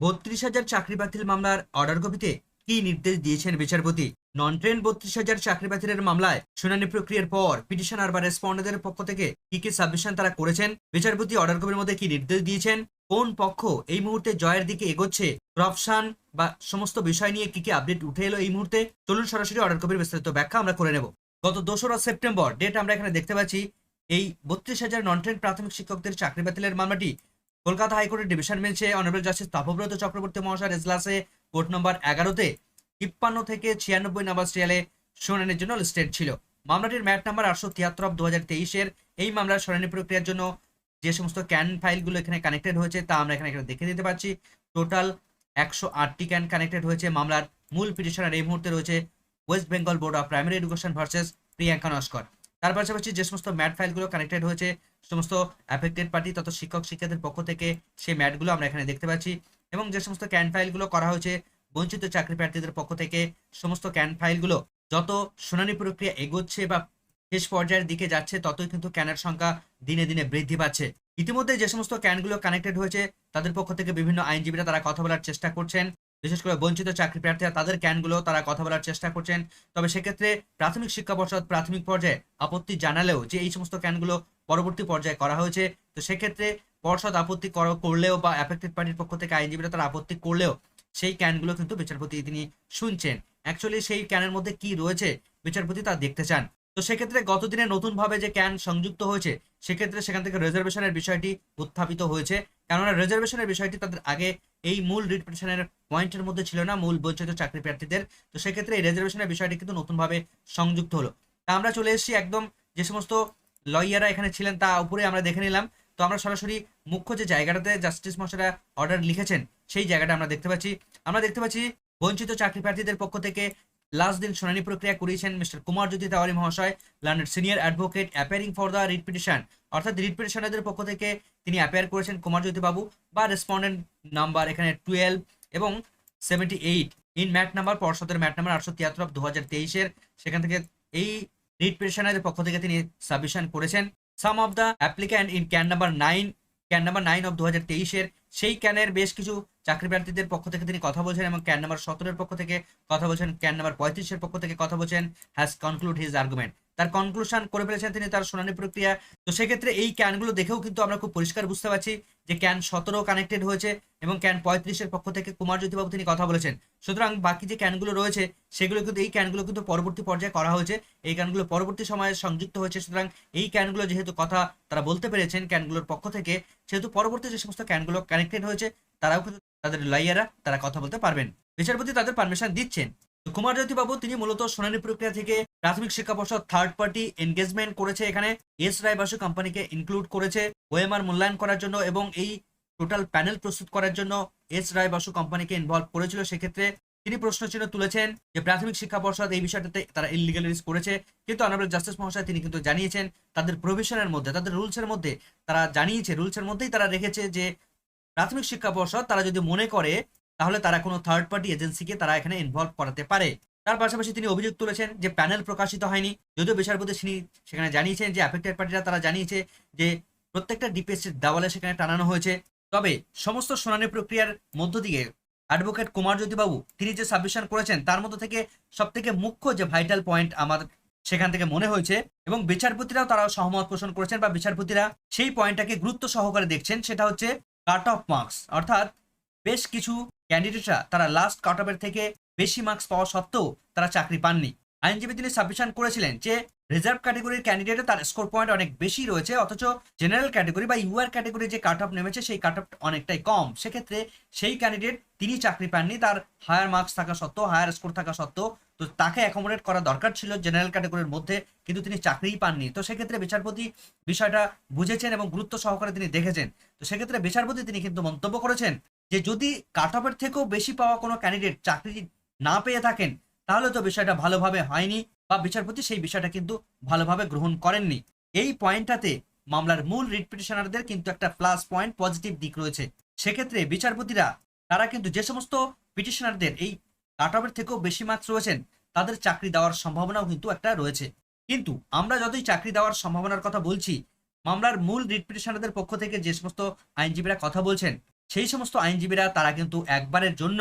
বত্রিশ হাজার চাকরি বাতিল মামলার অর্ডার কপিতে কি নির্দেশ দিয়েছেন বিচারপতি? নন ট্রেন বত্রিশ হাজার চাকরি বাতিলের মামলায় শুনানি প্রক্রিয়ার পর পিটিশনার বা রেসপন্ডেন্টের পক্ষ থেকে কি কি সাবমিশন তারা করেছেন? বিচারপতি অর্ডার কপির মধ্যে কি নির্দেশ দিয়েছেন? কোন পক্ষ এই মুহূর্তে জয়ের দিকে এগোচ্ছে? প্রপশন বা সমস্ত বিষয় নিয়ে কি কি আপডেট উঠে এলো এই মুহূর্তে? চলুন সরাসরি অর্ডার কপির বিস্তারিত ব্যাখ্যা আমরা করে নেব। গত দোসরা সেপ্টেম্বর ডেট আমরা এখানে দেখতে পাচ্ছি, এই বত্রিশ হাজার নন ট্রেন প্রাথমিক শিক্ষকদের চাকরি বাতিলের মামলাটি কলকাতা হাইকোর্টের ডিভিশন বেঞ্চে অনারেবল জাস্টিস তাপব্রত চক্রবর্তী মহাশয়ের এজলাসে কোর্ট নম্বর এগারোতে তিপ্পান্ন থেকে ছিয়ানব্বই নাম্বার সিরিয়ালে শুনানির জন্য লিস্টেড ছিল। মামলাটির ম্যাট নাম্বার আটশো তিয়াত্তর দু হাজার তেইশের এই মামলার শুনানি প্রক্রিয়ার জন্য যে সমস্ত ক্যান ফাইলগুলো এখানে কানেক্টেড হয়েছে তা আমরা এখানে এখানে দেখে দিতে পারছি। টোটাল একশো আটটি ক্যান কানেক্টেড হয়েছে। মামলার মূল পিটিশনার এই মুহূর্তে রয়েছে West Bengal board of primary education versus Priyanka Naskar তার পাশাপাশি যে সমস্ত ম্যাট ফাইলগুলো কানেক্টেড হয়েছে সমস্ত অ্যাফেক্টেড পার্টি তত শিক্ষক শিক্ষার্থীর পক্ষ থেকে সেই ম্যাটগুলো আমরা এখানে দেখতে পাচ্ছি এবং যে সমস্ত ক্যান ফাইলগুলো করা হয়েছে, বঞ্চিত চাকরি প্রার্থীদের পক্ষ থেকে সমস্ত ক্যান ফাইলগুলো যত শুনানি প্রক্রিয়া এগোচ্ছে বা শেষ পর্যায়ের দিকে যাচ্ছে, ততই কিন্তু ক্যানের সংখ্যা দিনে দিনে বৃদ্ধি পাচ্ছে। ইতিমধ্যে যে সমস্ত ক্যানগুলো কানেক্টেড হয়েছে, তাদের পক্ষ থেকে বিভিন্ন আইনজীবীরা তারা কথা বলার চেষ্টা করছেন। বিশেষ করে বঞ্চিত চাকরি প্রার্থীরা তাদের ক্যানগুলো তারা কথা বলার চেষ্টা করছেন। তবে সেক্ষেত্রে প্রাথমিক শিক্ষা পর্ষদ প্রাথমিক পর্যায়ে আপত্তি জানালেও যে এই সমস্ত ক্যানগুলো পরবর্তী পর্যায়ে করা হয়েছে, তো সেক্ষেত্রে পর্ষদ আপত্তি কর- করলেও বা অ্যাফেক্টেড পার্টির পক্ষ থেকে আইনজীবীরা তারা আপত্তি করলেও সেই ক্যানগুলো কিন্তু বিচারপতি তিনি শুনছেন। অ্যাকচুয়ালি সেই ক্যানের মধ্যে কি রয়েছে বিচারপতি তা দেখতে চান। তো সেক্ষেত্রে গতদিনে নতুনভাবে যে ক্যান সংযুক্ত হয়েছে, সেক্ষেত্রে সেখান থেকে রিজার্ভেশনের বিষয়টি উত্থাপিত হয়েছে। কেননা রিজার্ভেশনের বিষয়টি তাদের আগে এই মূল রিট পিটিশনের পয়েন্টের মধ্যে ছিল না মূল বঞ্চিত চাকরি প্রার্থীদের। তো সেক্ষেত্রে এই রেজার্ভেশনের বিষয়টি কিন্তু নতুনভাবে সংযুক্ত হলো। তা আমরা চলে এসেছি একদম যে সমস্ত লয়াররা এখানে ছিলেন তা উপরে আমরা দেখে নিলাম। তো আমরা সরাসরি মুখ্য যে জায়গাটাতে জাস্টিস মশারা অর্ডার লিখেছেন, সেই জায়গাটা আমরা দেখতে পাচ্ছি। আমরা দেখতে পাচ্ছি বঞ্চিত চাকরি প্রার্থীদের পক্ষ থেকে লাস্ট দিন শুনানি প্রক্রিয়া করিয়েছেন মিস্টার কুমার জ্যোতি তেওয়ারি মহাশয়, learned senior advocate, appearing for the writ petition. অর্থাৎ রিট পিটিশনারদের পক্ষ থেকে তিনি অ্যাপিয়ার করেছেন কুমার জ্যোতি বাবু বা রেসপন্ডেন্ট নাম্বার এখানে টুয়েলভ এবং seventy eight in MAT number, পর্ষদের ম্যাট নাম্বার আটশো তিয়াত্তর দু হাজার তেইশের। সেখান থেকে এই রিট পিটিশনারদের পক্ষ থেকে তিনি সাবমিশন করেছেন। Some of the applicant in CAN number nine CAN number nine of দু হাজার তেইশের সেই ক্যানের বেশ কিছু চাকরি প্রার্থীদের পক্ষ থেকে তিনি কথা বলছেন এবং ক্যান নাম্বার সতেরোর পক্ষ থেকে কথা বলছেন, ক্যান নাম্বার পঁয়ত্রিশের পক্ষ থেকে কথা বলছেন হ্যাজ কনক্লুড হিজ আর্গুমেন্ট তার কনক্লুশন করে ফেলেছেন তিনি তার শুনানি প্রক্রিয়া। তো সেক্ষেত্রে এই ক্যানগুলো দেখেও কিন্তু আমরা খুব পরিষ্কার বুঝতে পারছি যে ক্যান সতেরো কানেক্টেড হয়েছে এবং ক্যান পঁয়ত্রিশের পক্ষ থেকে কুমার জ্যোতিবাবু তিনি কথা বলেছেন। সুতরাং বাকি যে ক্যানগুলো রয়েছে, সেগুলো কিন্তু, এই ক্যানগুলো কিন্তু পরবর্তী পর্যায়ে করা হয়েছে। এই ক্যানগুলো পরবর্তী সময়ে সংযুক্ত হয়েছে। সুতরাং এই ক্যানগুলো যেহেতু কথা তারা বলতে পেরেছেন ক্যানগুলোর পক্ষ থেকে, সেহেতু পরবর্তী যে সমস্ত ক্যানগুলো কানেক্টেড হয়েছে, তারাও কিন্তু তাদের লয়াররা তারা কথা বলতে পারবেন। বিচারপতি তাদের পারমিশন দিচ্ছেন। কুমার জ্যোতি বাবু তিনি মূলত শুনানি প্রক্রিয়া থেকে প্রাথমিক শিক্ষা পর্ষদ থার্ড পার্টি এনগেজমেন্ট করেছে এখানে। এস রায় বাসু কোম্পানিকে ইনক্লুড করেছে ওএমআর মূল্যায়ন করার জন্য এবং এই টোটাল প্যানেল প্রস্তুত করার জন্য এস রায় বাসু কোম্পানিকে ইনভলভ করেছিল। সেক্ষেত্রে তিনি প্রশ্ন চিহ্ন তুলেছেন যে, প্রাথমিক শিক্ষা পর্ষদ এই বিষয়টাতে তারা ইলিগালিটিস করেছে। কিন্তু অনারেবল জাস্টিস মহাশয় তিনি কিন্তু জানিয়েছেন, তাদের প্রভিশনের মধ্যে, তাদের রুলসের মধ্যে তারা জানিয়েছে রুলসের মধ্যেই তারা রেখেছে যে, প্রাথমিক শিক্ষা পর্ষদ তারা যদি মনে করে, তাহলে তারা কোনো থার্ড পার্টি এজেন্সিকে তারা এখানে ইনভলভ করাতে পারে। তার পাশাপাশি তিনি অভিযোগ তুলেছেন যে প্যানেল প্রকাশিত হয়নি। যদিও বিচারপতি তিনি সেখানে জানিয়েছেন যে অ্যাফেক্টেড পার্টিরা তারা জানিয়েছে যে প্রত্যেকটা ডিপিএসসির দেওয়ালে সেখানে টানানো হয়েছে। তবে সমস্ত শুনানি প্রক্রিয়ার মধ্য দিয়ে অ্যাডভোকেট কুমার জ্যোতিবাবু তিনি যে সাবমিশন করেছেন, তার মধ্যে থেকে সব থেকে মুখ্য যে ভাইটাল পয়েন্ট আমার সেখান থেকে মনে হয়েছে এবং বিচারপতিরাও তারাও সহমত পোষণ করেছেন বা বিচারপতিরা সেই পয়েন্টটাকে গুরুত্ব সহকারে দেখছেন, সেটা হচ্ছে কাট অফ মার্কস অর্থাৎ বেশ কিছু ক্যান্ডিডেটরা তারা লাস্ট কাট অফের থেকে বেশি মার্কস পাওয়া সত্ত্বেও তারা চাকরি পাননি। আইনজীবী তিনি সাবমিশন করেছিলেন যে রিজার্ভ ক্যাটাগরির ক্যান্ডিডেটে তার স্কোর পয়েন্ট অনেক বেশি রয়েছে, অথচ জেনারেল ক্যাটেগরি বা ইউআর ক্যাটেগরি যে কাট অফ নেমেছে, সেই কাট অফ অনেকটাই কম। সেক্ষেত্রে সেই ক্যান্ডিডেট তিনি চাকরি পাননি, তার হায়ার মার্কস থাকা সত্ত্বেও হায়ার স্কোর থাকা সত্ত্বেও, তো তাকে অ্যাকোমোডেট করা দরকার ছিল জেনারেল ক্যাটেগরির মধ্যে, কিন্তু তিনি চাকরিই পাননি। তো সেক্ষেত্রে বিচারপতি বিষয়টা বুঝেছেন এবং গুরুত্ব সহকারে তিনি দেখেছেন। তো সেক্ষেত্রে বিচারপতি তিনি কিন্তু মন্তব্য করেছেন যে, যদি কাট অফের থেকেও বেশি পাওয়া কোনো ক্যান্ডিডেট চাকরি না পেয়ে থাকেন, তাহলে তো বিষয়টা ভালোভাবে হয়নি বা বিচারপতি সেই বিষয়টা কিন্তু ভালোভাবে গ্রহণ করেননি। এই পয়েন্টটাতে মামলার মূল রিট পিটিশনারদের কিন্তু একটা প্লাস পয়েন্ট পজিটিভ দিক রয়েছে। সেক্ষেত্রে বিচারপতিরা, তারা কিন্তু যে সমস্ত পিটিশনারদের এই কাট অফের থেকেও বেশি মার্কস রয়েছেন, তাদের চাকরি দেওয়ার সম্ভাবনাও কিন্তু একটা রয়েছে। কিন্তু আমরা যতই চাকরি দেওয়ার সম্ভাবনার কথা বলছি, মামলার মূল রিট পিটিশনারদের পক্ষ থেকে যে সমস্ত আইনজীবীরা কথা বলছেন, সেই সমস্ত আইনজীবীরা তারা কিন্তু একবারের জন্য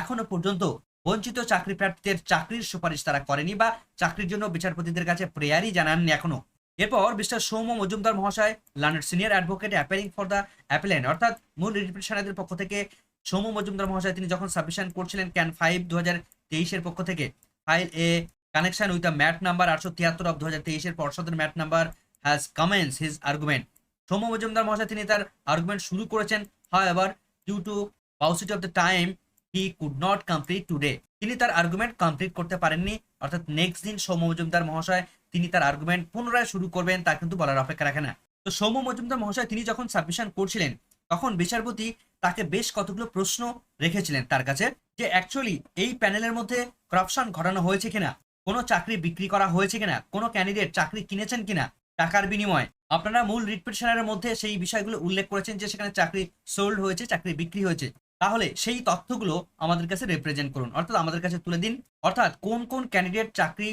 এখনও পর্যন্ত বঞ্চিত চাকরি প্রার্থীদের চাকরির সুপারিশ তারা করেনি বা চাকরির জন্য বিচারপতিদের কাছে প্রেয়ারই জানাননি এখনও। এরপর মিস্টার সৌম্য মজুমদার মহাশয় learned senior advocate, appearing for the appellant, অর্থাৎ মূল রিপ্রেশনারদের পক্ষ থেকে সৌম্য মজুমদার মহাশয় তিনি যখন সাবমিশন করছিলেন ক্যান ফাইভ দু হাজার তেইশের পক্ষ থেকে, file a connection with the MAT number আটশো তিয়াত্তর অফ দু হাজার তেইশের পর্ষদের MAT number has commence his argument. Soumya Majumdar মহাশয় তিনি তার আর্গুমেন্ট শুরু করেছেন হয় এবার due to paucity of the time he could not complete today তিনি তার আর্গুমেন্ট কমপ্লিট করতে পারেননি। অর্থাৎ নেক্সট দিন সৌম্য মজুমদার মহাশয়, তিনি তার আর্গুমেন্ট পুনরায় শুরু করবেন, তা কিন্তু বলার অপেক্ষা রাখে না। তো সৌম্য মজুমদার মহাশয়, তিনি যখন সাবমিশন করছিলেন, তখন বিচারপতি তাকে বেশ কতগুলো প্রশ্ন রেখেছিলেন তার কাছে, যে অ্যাকচুয়ালি এই প্যানেলের মধ্যে করাপশন ঘটানো হয়েছে কিনা, কোনো চাকরি বিক্রি করা হয়েছে কিনা, কোনো ক্যান্ডিডেট চাকরি কিনেছেন কিনা, টাকার বিনিময়ে। আপনারা মূল রিট মধ্যে সেই বিষয়গুলো উল্লেখ করেছেন যে সেখানে চাকরি সোল্ড হয়েছে, চাকরি বিক্রি হয়েছে। তাহলে সেই তথ্যগুলো আমাদের কাছে রিপ্রেজেন্ট করুন। অর্থাৎ আমাদের কাছে তুলে দিন। অর্থাৎ কোন কোন ক্যান্ডিডেট চাকরি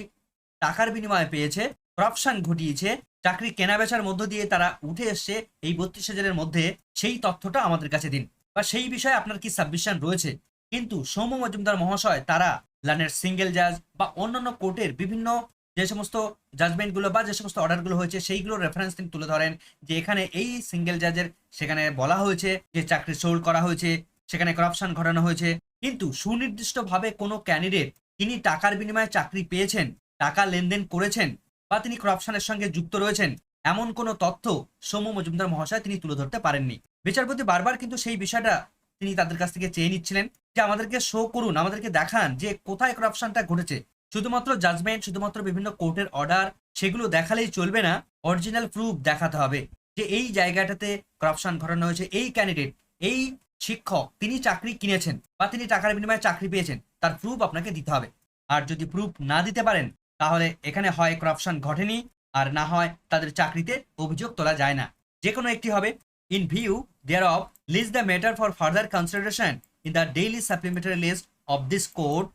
টাকার বিনিময়ে পেয়েছে করাপশন ঘটিয়েছে, চাকরি কেনা বেচার মধ্য দিয়ে তারা উঠে এসছে এই বত্রিশ হাজারের মধ্যে, সেই তথ্যটা আমাদের কাছে দিন। বা সেই বিষয়ে আপনার কি সাবমিশন রয়েছে? কিন্তু সৌম্য মজুমদার মহাশয়, তারা লানের সিঙ্গেল জাজ বা অন্যান্য কোর্টের বিভিন্ন যে সমস্ত জাজমেন্টগুলো বা যে সমস্ত অর্ডারগুলো হয়েছে, সেইগুলো রেফারেন্স তিনি তুলে ধরেন যে এখানে এই সিঙ্গেল জাজের সেখানে বলা হয়েছে যে চাকরি সোল্ড করা হয়েছে সেখানে করাপশন ঘটানো হয়েছে। কিন্তু সুনির্দিষ্টভাবে কোনো ক্যান্ডিডেট তিনি টাকার বিনিময়ে চাকরি পেয়েছেন, টাকা লেনদেন করেছেন বা তিনি করাপশনের সঙ্গে যুক্ত রয়েছেন, এমন কোনো তথ্য সৌম্য মজুমদার মহাশয় তিনি তুলে ধরতে পারেননি। বিচারপতি বারবার কিন্তু সেই বিষয়টা তিনি তাদের কাছ থেকে চেয়ে নিচ্ছিলেন যে আমাদেরকে শো করুন, আমাদেরকে দেখান যে কোথায় করাপশনটা ঘটেছে। শুধুমাত্র জাজমেন্ট শুধুমাত্র বিভিন্ন কোর্টের অর্ডার সেগুলো দেখালেই চলবে না অরিজিনাল প্রুফ দেখাতে হবে যে এই জায়গাটাতে করাপশন ঘটানো হয়েছে, এই ক্যান্ডিডেট এই শিক্ষক, তিনি চাকরি কিনেছেন বা তিনি টাকার বিনিময়ে চাকরি পেয়েছেন, তার প্রুফ আপনাকে দিতে হবে। আর যদি প্রুফ না দিতে পারেন, তাহলে এখানে হয় করাপশন ঘটেনি, আর না হয় তাদের চাকরিতে অভিযোগ তোলা যায় না। যে কোনো একটি হবে। In view thereof list the matter for further consideration in the daily supplementary list of this court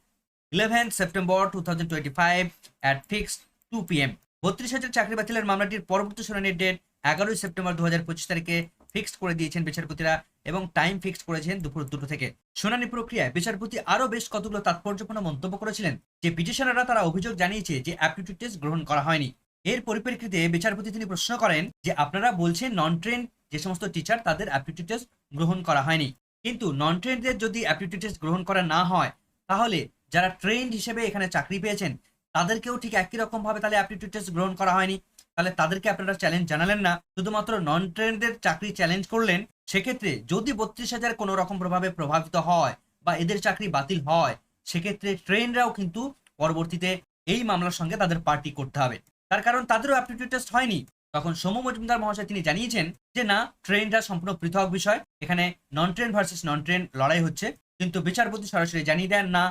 eleven September two thousand twenty five at fixed two P M বত্রিশ হাজার চাকরি বাতিলের মামলাটির পরবর্তী শুনানির ডেট এগারোই সেপ্টেম্বর দু হাজার পঁচিশ তারিখে ফিক্সড করে দিয়েছেন বিচারপতিরা এবং টাইম ফিক্সড করেছেন দুপুর দুটো থেকে। শুনানি প্রক্রিয়ায় বিচারপতি আরও বেশ কতগুলো তাৎপর্যপূর্ণ মন্তব্য করেছিলেন, যে পিটিশনাররা তারা অভিযোগ জানিয়েছে যে অ্যাপটিটিউড টেস্ট গ্রহণ করা হয়নি। এর পরিপ্রেক্ষিতে বিচারপতি তিনি প্রশ্ন করেন যে আপনারা বলছেন নন ট্রেন যে সমস্ত টিচার তাদের অ্যাপটিটিউড টেস্ট গ্রহণ করা হয়নি। কিন্তু নন ট্রেনদের যদি অ্যাপটিটিউড টেস্ট গ্রহণ করা না হয়, তাহলে যারা ট্রেন্ড হিসেবে এখানে চাকরি পেয়েছেন, তাদেরকেও ঠিক একই রকম ভাবে তাহলে অ্যাপটিটিউড টেস্ট গ্রহণ করা হয়নি। তাহলে তাদেরকে আপনারা চ্যালেঞ্জ জানালেন না। শুধুমাত্র নন ট্রেনদের চাকরি চ্যালেঞ্জ করলেন, সেক্ষেত্রে যদি বত্রিশ হাজার কোনো রকম প্রভাবে প্রভাবিত হয় বা এদের চাকরি বাতিল হয়, সেক্ষেত্রে ট্রেনরাও কিন্তু পরবর্তীতে এই মামলার সঙ্গে তাদের পার্টি করতে হবে। তার কারণ তাদেরও অ্যাপটিটিউড টেস্ট হয়নি। তখন সৌম্য মজুমদার মহাশয় তিনি জানিয়েছেন যে, না ট্রেনটা সম্পূর্ণ পৃথক বিষয়। এখানে non trained versus non trained লড়াই হচ্ছে। কিন্তু বিচারপতি সরাসরি জানিয়ে দেন, না,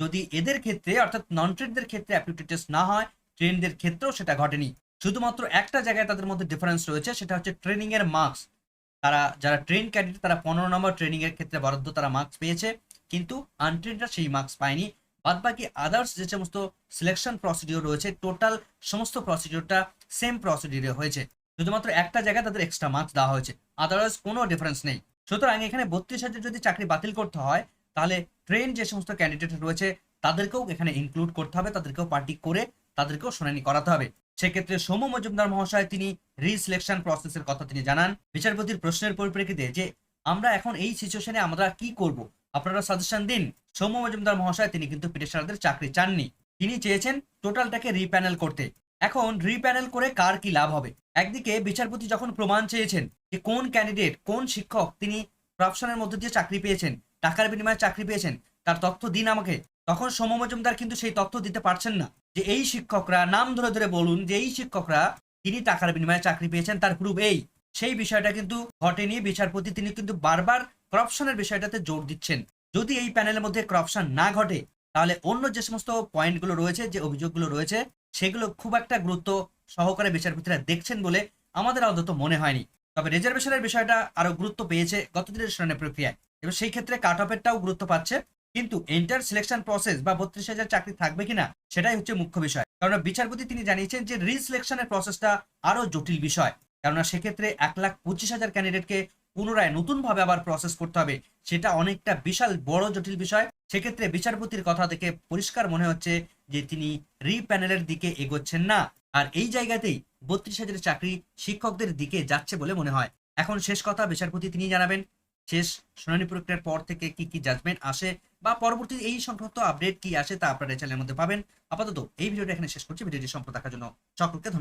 যদি এদের ক্ষেত্রে, অর্থাৎ নন ট্রেনদের ক্ষেত্রে অ্যাপটিটিউড টেস্ট না হয় ট্রেনদের ক্ষেত্রেও সেটা ঘটেনি। শুধুমাত্র একটা জায়গায় তাদের মধ্যে ডিফারেন্স রয়েছে, সেটা হচ্ছে ট্রেনিং এর মার্কস তারা, যারা ট্রেন ক্যাডেট তারা পনেরো নম্বর ট্রেনিং এর ক্ষেত্রে বরাদ্দ তারা মার্কস পেয়েছে, কিন্তু আনট্রেনরা সেই মার্কস পায়নি। বাদ বাকি আদার্স যে সমস্ত সিলেকশন প্রসিডিওর রয়েছে টোটাল সমস্ত প্রসিডিওরটা সেম প্রসিডিওরে হয়েছে। শুধুমাত্র একটা জায়গায় তাদের এক্সট্রা মার্কস দেওয়া হয়েছে আদারওয়াইজ কোনো ডিফারেন্স নেই। সুতরাং এখানে বত্রিশ হাজার যদি চাকরি বাতিল করতে হয়, তাহলে ট্রেন যে সমস্ত ক্যান্ডিডেট রয়েছে, তাদেরকেও এখানে ইনক্লুড করতে হবে, তাদেরকেও পার্টি করে তাদেরকেও শুনানি করাতে হবে। সেক্ষেত্রে সৌম্য মজুমদার মহাশয় তিনি রিসিলেকশন প্রসেসের কথা তিনি জানান। বিচারপতির প্রশ্নের পরিপ্রেক্ষিতে যে আমরা এখন এই সিচুয়েশনে আমরা কি করব? আপনারা সাজেশন দিন। সৌম্য মজুমদার মহাশয় তিনি কিন্তু পিটিশনারদের চাকরি চাননি। তিনি চেয়েছেন টোটালটাকে রিপ্যানেল করতে। এখন রিপ্যানেল করে কার কি লাভ হবে? একদিকে বিচারপতি যখন প্রমাণ চেয়েছেন যে কোন ক্যান্ডিডেট কোন শিক্ষক তিনি করাপশনের মধ্যে দিয়ে চাকরি পেয়েছেন, টাকার বিনিময়ে চাকরি পেয়েছেন, তার তথ্য দিন আমাকে। তখন সৌম্য মজুমদার কিন্তু সেই তথ্য দিতে পারছেন না যে এই শিক্ষকরা, নাম ধরে ধরে বলুন যে এই শিক্ষকরা তিনি টাকার বিনিময়ে চাকরি পেয়েছেন, তার প্রুফ এই। সেই বিষয়টা কিন্তু ঘটেনি। বিচারপতি তিনি কিন্তু বারবার করাপশনের বিষয়টাতে জোর দিচ্ছেন। যদি এই প্যানেলের মধ্যে করাপশন না ঘটে, তাহলে অন্য যে সমস্ত পয়েন্টগুলো রয়েছে, যে অভিযোগগুলো রয়েছে, সেগুলো খুব একটা গুরুত্ব সহকারে বিচারপতিরা দেখছেন বলে আমাদের অন্তত মনে হয়নি। তবে রিজার্ভেশনের বিষয়টা আরও গুরুত্ব পেয়েছে গতদিনের শুনানি প্রক্রিয়ায়। এবং সেই ক্ষেত্রে কাট অফেরটাও গুরুত্ব পাচ্ছে। কিন্তু এন্টার সিলেকশন প্রসেস বা বত্রিশ হাজার চাকরি থাকবে কিনা, সেটাই হচ্ছে মুখ্য বিষয়। কারণ বিচারপতি তিনি জানিয়েছেন যে রিসিলেকশনের প্রসেসটা আরও জটিল বিষয়। কেননা সেক্ষেত্রে এক লাখ পঁচিশ হাজার ক্যান্ডিডেটকে পুনরায় নতুনভাবে আবার প্রসেস করতে হবে, সেটা অনেকটা বিশাল বড় জটিল বিষয়। সেক্ষেত্রে বিচারপতির কথা থেকে পরিষ্কার মনে হচ্ছে যে তিনি রি প্যানেলের দিকে এগোচ্ছেন না। আর এই জায়গাতেই বত্রিশ হাজারের চাকরি শিক্ষকদের দিকে যাচ্ছে বলে মনে হয়। এখন শেষ কথা বিচারপতি তিনি জানাবেন। শেষ শুনানি প্রক্রিয়ার পর থেকে কি কি জাজমেন্ট আসে বা পরবর্তী এই সংক্রান্ত আপডেট কি আসে তা আপনারা চ্যানেলের মধ্যে পাবেন। আপাতত এই ভিডিওটা এখানে শেষ করছি। ভিডিওটি সম্পূর্ণ দেখার জন্য সকলকে ধন্যবাদ।